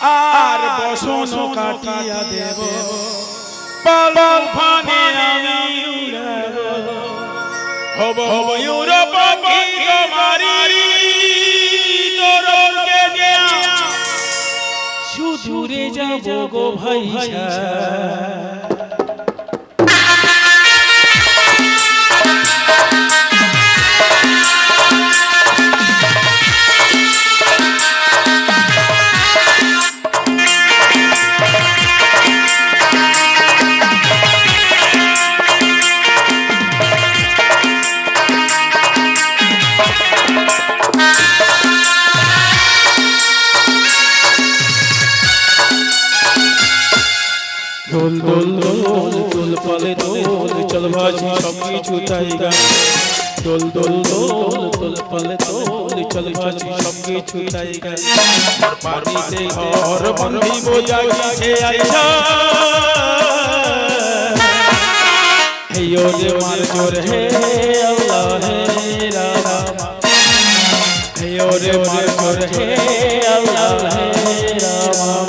আর বসন কাটিয়া দেব। পালন ফানে আমি উড়াবো। হব হব ইউরোপ পাখি তোমারি তোরকে সুদূরে যাব গো ভাই দোল দোল দোল দোল দোল পালে দোল, চল বাজি সব কিছু তাই তাইগা দোল দোল দোল দোল পালে দোল, চল বাজি সব কিছু তাই তাইগা বাড়িতে ঘর বন্দি বোঝা গেছে আইসা। হেয়ো রে মার জোর হে, আল্লাহ হে রাম হেয়ো রে মার জোর হে, আল্লাহ হে রাম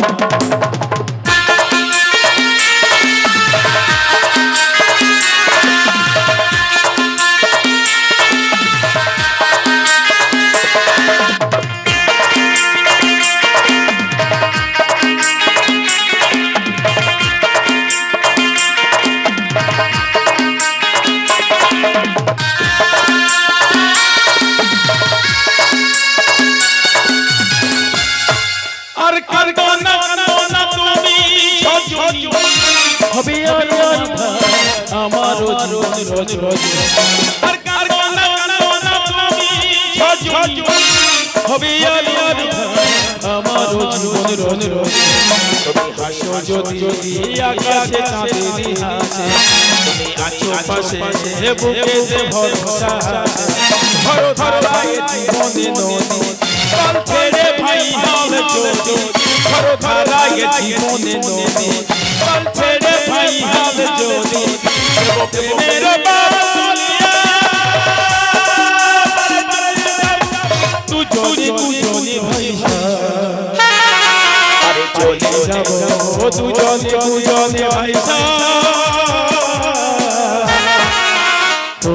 রোজ রোজ রোজ রোজ হবে আমার রোজ রোজ রোজ রোজ তুমি হাসো যদি যদি আকাশে চাঁদেরি হাসে তুমি আছো পাশে বুকে যে ভরসা ধরো ধরো লাগে জীবনে নদী কাল ছেড়ে ভাই হাল চোখে ধরো ধারায় জীবনে নদী প্রেমের দুজনে দুজনে চলে যাব দুজনে দুজনে ভাই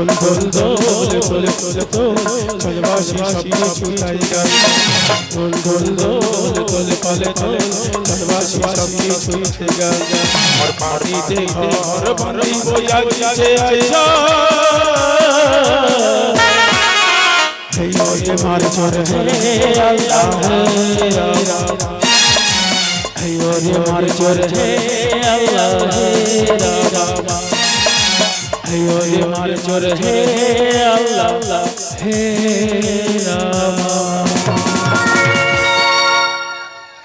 দোল দোল দোল দোল দোল দোল চলবাসি সব কিছু তাই গাই দোল দোল দোল দোল পালে দোল চলবাসি কিছু তাই গাই আর পাড়িতে ঘর বাঁধি বইয়া গেছে আইসা হেই ওরে মার চোর হে আল্লাহ হে ওরে মার চোর হে আল্লাহ হে রাম রে মার চোর হে আল্লাহ। হে রাম